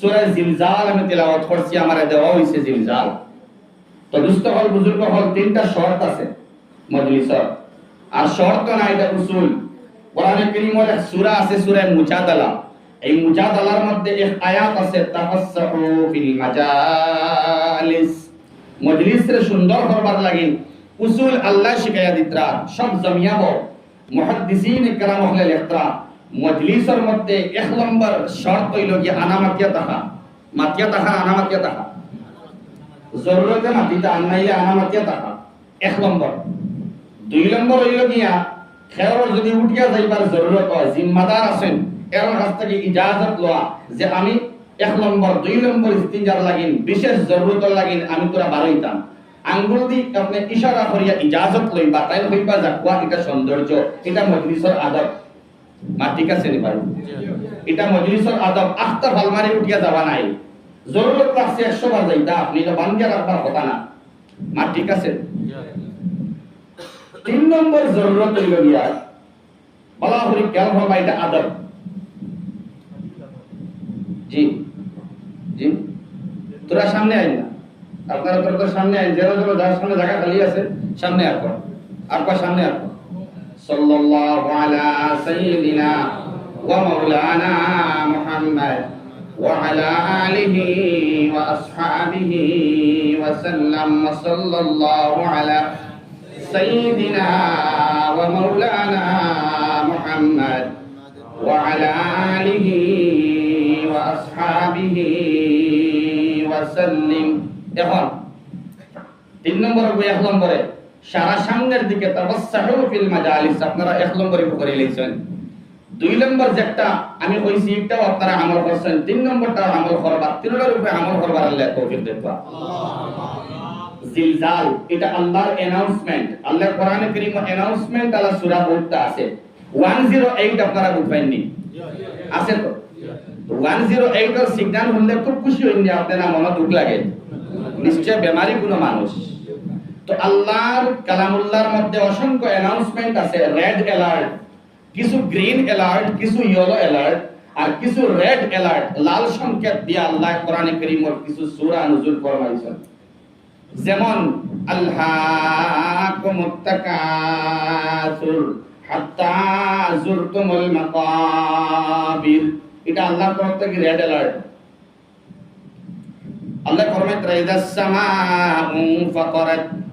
সূরা জিলজাল আমি তেলাওয়াত করছি আমারে দেওয়া হইছে জিলজাল তো দুস্থ হল বুজুর্গ হল তিনটা শর্ত আছে মজলিসর আর শর্ত না এটা উসুল কোরআনে কারীমের এক সূরা আছে সূরা মুজাদালা এই মুজাদালার মধ্যে এক আয়াত আছে তাফাসসাহু ফিল মাজালিস মজলিসের সুন্দর করবার লাগি উসুল আল্লাহ শিখাইয়া দিতরা সব জমিয়াব মুহাদ্দিসিন کرام হলে লেখতরা মজলিসের মধ্যে এক নম্বর শর্ত হইল কি আনামাতিয়া তাহা মাতিয়া তাহা আনামাতিয়া তাহা জরুরতে মাটিতে আনাইলে আনামাতিয়া তাহা এক নম্বর। দুই নম্বর হইল গিয়া খেয়র যদি উঠিয়া যাইবার জরুরত হয়, জিম্মাদার আছেন এর কাছ থেকে ইজাজত লওয়া যে আমি এক নম্বর, দুই নম্বর ইস্তিনজার লাগিন, বিশেষ জরুরত লাগিন, আমি তোরা বাড়াইতাম আঙ্গুল দি আপনি ইশারা করিয়া ইজাজত লইবা তাই হইবা যাকুয়া এটা সৌন্দর্য, এটা মজলিসর আদব। মা ঠিক আছে নি ভাই এটা মজলিসর আদব। আখতা ভালমারি উঠিয়া যাবা নাই। জরুরত লাগছে একশো বার যাইতা আপনি এটা বান্ধিয়া রাখবার কথা না। মা ঠিক আছে তিন নম্বর জরুরত হইল গিয়া বলা হরি কেন হবা এটা আদব। জি। জি। তোরা সামনে আইন না। আপনারা তোরা সামনে আইন। যেন যেন যার সামনে জায়গা খালি আছে, সামনে আসব আপা সামনে আর আসব সাল্লাল্লাহু আলা সাইয়্যিদিনা ওয়া মাওলানা মুহাম্মদ وعلى آله وأصحابه وسلم وصلى الله على سيدنا ومولانا محمد وعلى آله وأصحابه وسلم এখন তিন নম্বর বই এক নম্বরে সারা সামনের দিকে আপনারা এক নম্বরে করে লিখছেন। দুই নম্বর যেটা আমি কইছি, এটাও আপনারা আমল করছেন। তিন নম্বরটা আমল করবার, তিনটার উপরে আমল করবার আল্লাহ দেবা জিলজাল, এটা আল্লাহর অ্যানাউন্সমেন্ট আল্লাহর কোরআনে কারীম অ্যানাউন্সমেন্ট আলা সূরা বহুতটা আছে। 108 আপনারা বুঝবেননি। আছে তো? 108 এর সিগন্যাল হলে খুব খুশি হইনি আপনারা মনে দুঃখ লাগে। নিশ্চয় বেমারি কোনো মানুষ। তো আল্লাহর কালামুল্লাহর মধ্যে অসংখ্য অ্যানাউন্সমেন্ট আছে রেড অ্যালার্ট কিছু গ্রিন অ্যালার্ট কিছু ইয়েলো অ্যালার্ট আর কিছু রেড অ্যালার্ট লাল সংকেত দিয়ে আল্লাহ কোরআনে কারীমের কিছু সূরা নজুল ফরমাইছেন। যেমন আল্লাহকুমুত তাকাসুর হাত্তা জুরতুমুল মাকাবির। এটা আল্লাহর তরফ থেকে রেড অ্যালার্ট আল্লাহ ফরমায় ইদাস সামাউ ফাতারাত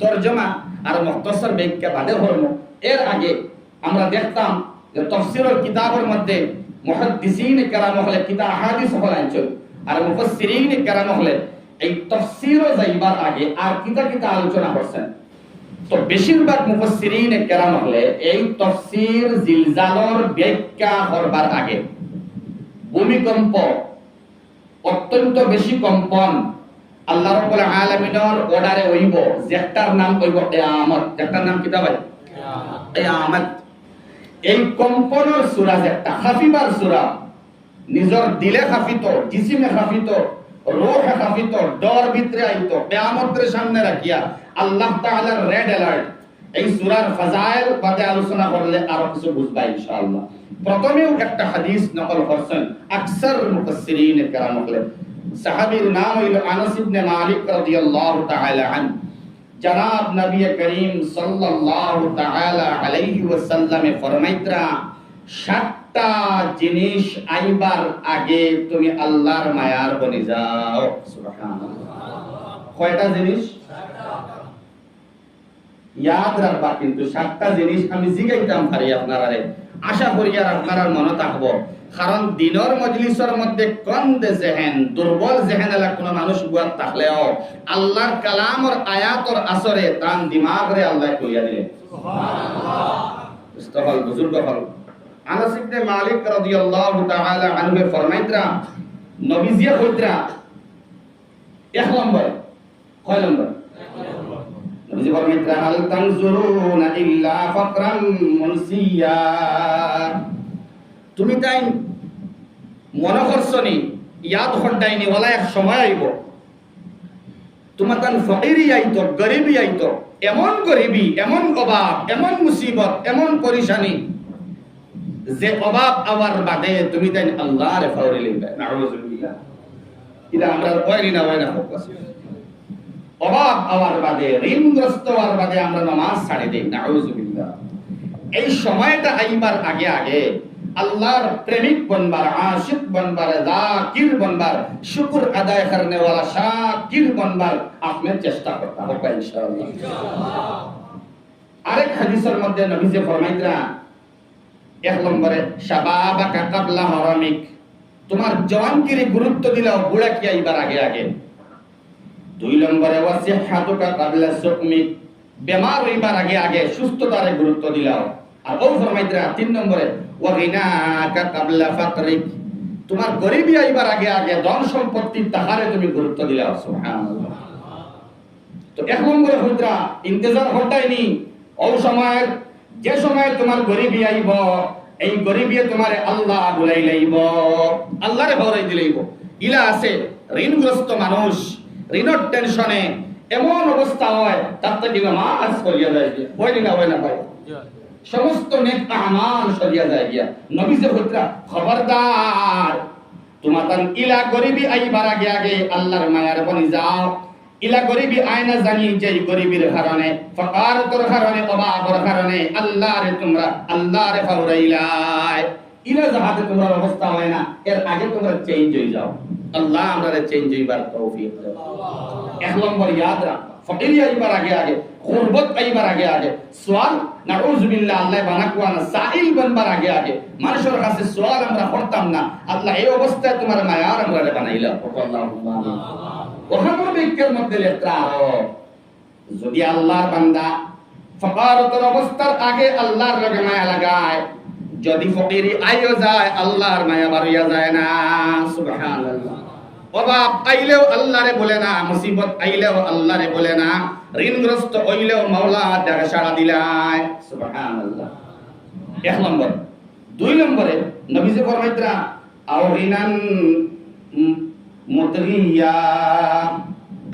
তরজমা আর মুখতাসার ব্যাখ্যা বাদে হরম এর আগে আমরা দেখতাম যে তাফসীরের কিতাবের মধ্যে মুহাদ্দিসিন কেরাম হলে কিতাব আহাদিস হল আনছেন আর মুফাসসিরিন কেরাম হলে এই তাফসীর যাইবার আগে আর কিতা কিতা আলোচনা করছেন। তো বেশিরভাগ মুফাসসিরিন কেরাম হলে এই তাফসীর জিলজালর ব্যাখ্যা করবার আগে। ভূমিকম্প অত্যন্ত বেশি কম্পন আল্লাহ রাব্বুল আলামিনের অর্ডারে হইব, যেটার নাম হইব কিয়ামত। যেটার নাম কি ভাই? কিয়ামত। এই কম্পনের সূরা যেটা খাফিবার সূরা, নিজর দিলে খাফিত, জিসিমে খাফিত, রূহে খাফিত, ডর ভিতরে আইত, কিয়ামতের সামনে রাখিয়া আল্লাহ তাআলার রেড অ্যালার্ট এই সূরার ফাজাইল বাদে আলোচনা করলে আরও কিছু বুঝবা ইনশাআল্লাহ। প্রথমেও একটা হাদিস নকল করছেন আকসার মুফাসসিরিন কেরাম হলে সাহাবীর নাম হইল আনাস ইবনে মালিক রাদিয়াল্লাহু তাআলা আন জনাব নবী করিম সাল্লাল্লাহু তাআলা আলাইহি ওয়াসাল্লামে ফরমাইতরা সাতটা জিনিস আইবার আগে তুমি আল্লাহর মায়ার বনে যাও। সুবহানাল্লাহ। কয়টা জিনিস? ইয়াদ রাখবা কিন্তু সাতটা জিনিস আমি জিগাইতাম পারি আপনারা আশা করি আর আপনারা মনে থাকব কারণ দিনের মজলিসের মধ্যে কম জেহেন দুর্বল জেহেন এলা কোনো মানুষ গুয়াত থাকলেও আল্লাহর কালামর আয়াতর আসরে তান দিমাগ রে আল্লাহ কইয়া দিলে। বুজুর্গ হল আনাস ইবনে মালিক রাদিয়াল্লাহু তাআলা আনহু ফরমাইতরা কইতরা এক নম্বর কয় নম্বর মুনসিয়া তুমি তাই মনে করছনি ইয়াদ হড্ডাইনি ওলা এক সময় আইব। তোমার তান ফকিরি আইতো, গরিবি আইতো, এমন গরিবি, এমন অভাব এমন মুসিবত, এমন পরিশানি যে অভাব আবার বাদে তুমি তাই আল্লাহ রে ফাউরি লিখবে। নাউজুবিল্লাহ। এটা আমরা ওয়াইনি না ওয়াইনা ফোকাস অভাব আবার বাদে, ঋণগ্রস্ত হওয়ার বাদে আমরা নামাজ ছাড়ে দেই, নাউজুবিল্লাহ। এই সময়টা আইবার আগে আগে আল্লাহর প্রেমিক বনবার, আশিক বনবার, জাকির বনবার, শুকুর আদায় করনে শাকির বনবার আপনি চেষ্টা করতে হবে ইনশাআল্লাহ। আরেক হাদিসের মধ্যে নবী যে ফরমাইতরা, এক নম্বরে শাবাবাকা হারামিক। তোমার জওয়ানগিরি গুরুত্ব দিলাও বুড়া কি আইবার আগে আগে। দুই নম্বরে ওয়াসিহাতুকা কাবলা সুকমিক বেমার হইবার আগে আগে সুস্থতারে গুরুত্ব দিলাও। আর ও ফরমাইতরা তিন নম্বরে কাবলা ফাকরিক তোমার গরিবি আইবার আগে আগে ধন সম্পত্তি তাহারে তুমি গুরুত্ব দিলাও, সুবহানাল্লাহ। তো এক নম্বরে হুদ্রা ইন্তজার হটাইনি ও সময়ের যে সময় তোমার গরিবি আইব, এই গরিবিয়ে তোমার আল্লাহ বুলাই লাইব। আল্লাহরে ভরাই দিলাইব। ইলা আছে ঋণগ্রস্ত মানুষ। ঋণর টেনশনে, এমন অবস্থা হয়, তার থেকে মাস করিয়া যায় হয় না হয় না ভাই সমস্ত নেক আমাল সরিয়া যায় গিয়া। নবী যে হুদ্রা খবরদার তোমার তান ইলা গরিবি আইবার আগে আগে আল্লাহর মায়ার বনি যাও। ইলা গরিবি আয়না জানি যে গরিবির কারণে ফকারতর কারণে অভাবর কারণে আল্লাহরে তোমরা, আল্লাহরে ফাউরাইলাই ইলা যাহাতে তোমার অবস্থা হয় না, এর আগে তোমরা চেঞ্জ হয়ে যাও। আল্লাহ আমাদের চেঞ্জ হইবার তৌফিক এক নম্বর ইয়াদ রাখ। ফকিরি আইবার আগে আগে, গুরবত আইবার আগে আগে। সোয়াল, নাউজুবিল্লাহ, আল্লাহ বানা কুয়ানা সাইল বনবার আগে আগে। মানুষের কাছে সোয়াল আমরা করতাম না। আল্লাহ এই অবস্থায় তোমার মায়ার আমরা বানাইলা ওখানে বিজ্ঞান মধ্যে লেখা যদি আল্লাহর বান্দা ফকারতের অবস্থার আগে আল্লাহর লগে মায়া লাগায় যদি ফকিরি আইও যায়, আল্লাহর মায়া বাড়িয়া যায় না। সুবহানাল্লাহ। অভাব আইলেও আল্লাহরে বলে না, মুসিবত আইলেও আল্লাহরে বলে না, ঋণগ্রস্ত হইলেও মাওলা দেখা সাড়া দিলায়। সুবহানাল্লাহ। এক নম্বর। দুই নম্বরে, নবীজি ফরমাইতরা, আউরিনান মুতরিয়া।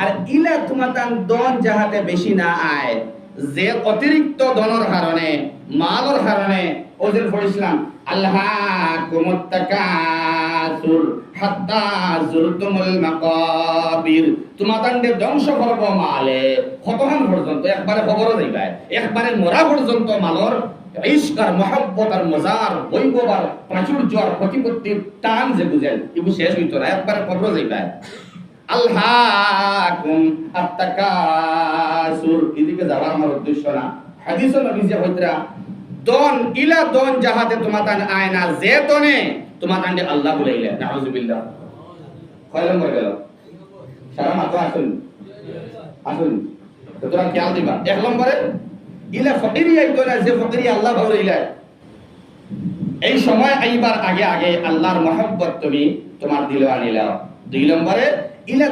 আর ইলা তোমাতান দন যাহাতে বেশি না আয়, যে অতিরিক্ত দনের কারণে মালর কারণে ওদের পড়িছিলাম। আল্লাহ কুমুত্তাকাসুর হাত্তা জুরতুমুল মাকাবির। ধ্বংস করব মালে। কতক্ষণ পর্যন্ত? একবারে খবরও যাইবা একবারে মরা পর্যন্ত মালর ইশক আর মহব্বত আর মজার প্রাচুর্য আর প্রতিপত্তির টান যে বুঝেন, এগুলো শেষ হইতো না, একবারে খবর যাইবা আল্লাহকুম আত্তাকাসুর এদিকে যাওয়ার আমার উদ্দেশ্য না। হাদিস নবী হইতরা দন, ইলা দন যাহাতে তোমাতান আয়না যে দনে তোমাতান দে আল্লাহ বলাইলে নাউজুবিল্লাহ। কয় নম্বর গেল? সারা মাত্র আসুন। আসুন। তোরা খেয়াল দিবা। এক নম্বরে, ইলা ফকিরি আইতো না, যে ফকিরি আল্লাহ ভাবলাইলে এই সময় আইবার আগে আগে আল্লাহর মহব্বত তুমি তোমার দিলে আনিলা দুই নম্বরে ইলে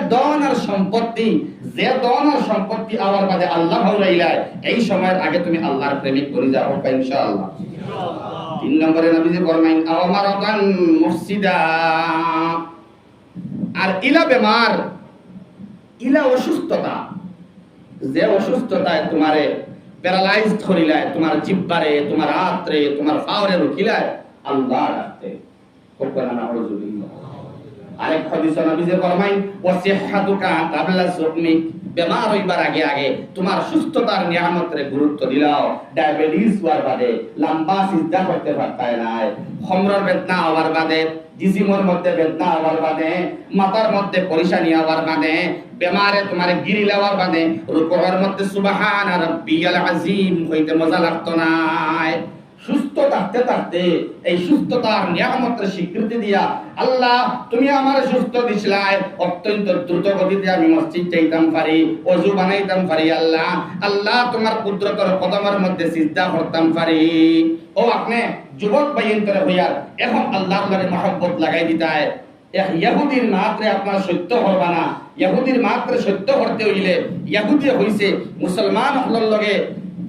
সম্পত্তি, যে দন সম্পত্তি আবার বাদে আল্লাহ ভাউরাইলাই এই সময়ের আগে তুমি আল্লাহর প্রেমিক যাও ইনশাআল্লাহ। তিন নম্বরে মুফসিদা। আর ইলা বেমার, ইলা অসুস্থতা, যে অসুস্থতায় তোমারে প্যারালাইজড করিলায়, তোমার জিব্বারে, তোমার হাতরে, তোমার ফাওরে রুকিলায় আল্লাহ রাখতে আরেক হাদিসে নবী যে ফরমাই ওয়াসিহাতুকা কাবলা সুকমিক বেমার হইবার আগে আগে তোমার সুস্থতার নিয়ামতরে গুরুত্ব দিলাও ডায়াবেটিস হওয়ার বাদে লম্বা সিজদা করতে পারতায় নাই খমরর বেদনা হওয়ার বাদে জিসিমর মধ্যে বেদনা হওয়ার বাদে মাথার মধ্যে পরিশানি হওয়ার বাদে বেমারে তোমারে গিরি লেওয়ার বাদে রুকুর মধ্যে সুবহান রাব্বিয়াল আজিম হইতে মজা লাগতো নাই সুস্থ থাকতে থাকতে এই সুস্থতার নিয়ামতের স্বীকৃতি দিয়া আল্লাহ, তুমি আমার সুস্থ দিছিলাই। অত্যন্ত দ্রুত গতিতে আমি মসজিদ চাইতাম পারি, অজু বানাইতাম পারি, আল্লাহ। আল্লাহ, তোমার কুদরতর কদমের মধ্যে সিজদা করতাম পারি। ও আপনি, যুবক বাইন্তরে হইয়ার এখন আল্লাহ আল্লাহরে মহব্বত লাগাই দিতায় এক ইহুদির মাত্রে আপনার সত্য হবা না। ইহুদির মাত্রে সত্য করতে হইলে ইহুদি হইছে মুসলমান হলর লগে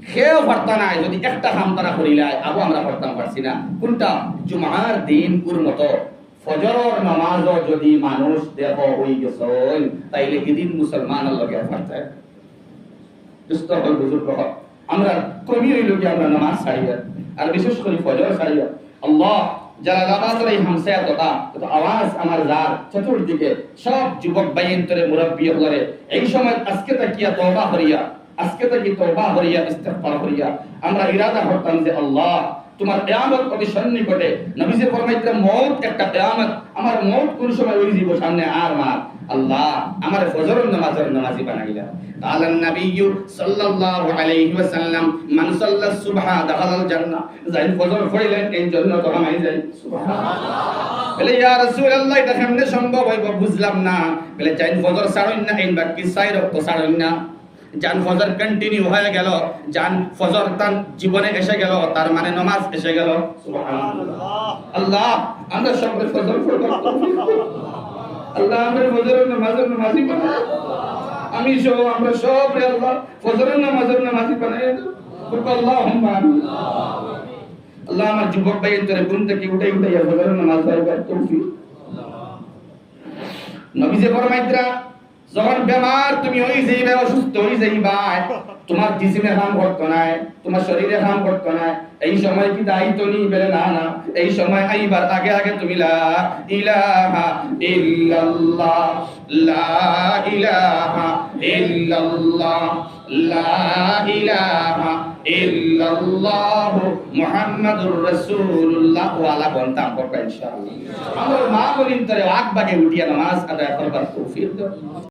খেয়েও পারতা নাই, যদি একটা কাম তারা করিলাই আবু আমরা করতাম পারছি না। কোনটা? জুমার দিন কুর মতো। নামাজ যদি মানুষ দেহ হই গেছেন, তাইলে এদিন মুসলমানের লগে পারতে হল আমরা কমি হইল কি আমরা নামাজ ছাড়িয়া আর? বিশেষ করে ফজর ছাড়িয়া আল্লাহ যারা লাগাতার এই হামসায়া তথা তো আওয়াজ আমার যার চতুর্দিকে সব যুবক বাইন তরে মুরব্বী এই সময় আজকে তাকিয়া তওবা করিয়া আজকে তাকি তওবা করিয়া ইস্তেগফার করিয়া আমরা ইরাদা করতাম যে আল্লাহ তোমার কিয়ামত অতি সন্নিকটে নবী যে ফরমাইতে মউত একটা কিয়ামত আমার মউত কোন সময় ওই জীব সামনে আর মার আল্লাহ আমার ফজরের নামাজের নামাজি বানাইলা قال النبي صلى الله عليه وسلم من صلى الصبح دخل الجنة যাই ফজর পড়িলেন এই জন্য তো আমি যাই সুবহানাল্লাহ বলে ইয়া রাসূলুল্লাহ এটা কেমনে সম্ভব হইব বুঝলাম না বলে যাই ফজর ছাড়ুন না এই বাকি সাই রক্ত ছাড়ুন না জান ফজর কন্টিনিউ হয়ে গেল জান ফজর তার জীবনে এসে গেল তার মানে নামাজ এসে গেল। আল্লাহ আমরা সব ফজর আল্লাহ আমরা ফজরের নামাজের নামাজি বানাই। আমি সহ আমরা সব আল্লাহ ফজরের নামাজের নামাজি বানাই। আমিন। আল্লাহ আমার যুবক ভাই তোরে ঘুম থেকে উঠে উঠে ফজরের নামাজ পড়বার তৌফিক। নবী যে ফরমাইতরা যখন বেমার তুমি হই যাইবে অসুস্থ হই যাইবা তোমার জিসিমে কাম করতো না তোমার শরীরে কাম করতো না এই সময় কি দায়িত্ব নি বেলে না না, এই সময় আইবার আগে আগে তুমি লা ইলাহা ইল্লাল্লাহ, লা ইলাহা ইল্লাল্লাহ, লা ইলাহা ইল্লাল্লাহ মুহাম্মাদুর রাসূলুল্লাহ। ওয়ালা বলতাম করবা ইনশাআল্লাহ। আমার মা বলিন, তরে আগ বাগে উঠিয়া নামাজ আদায় করবার তৌফিক দাও।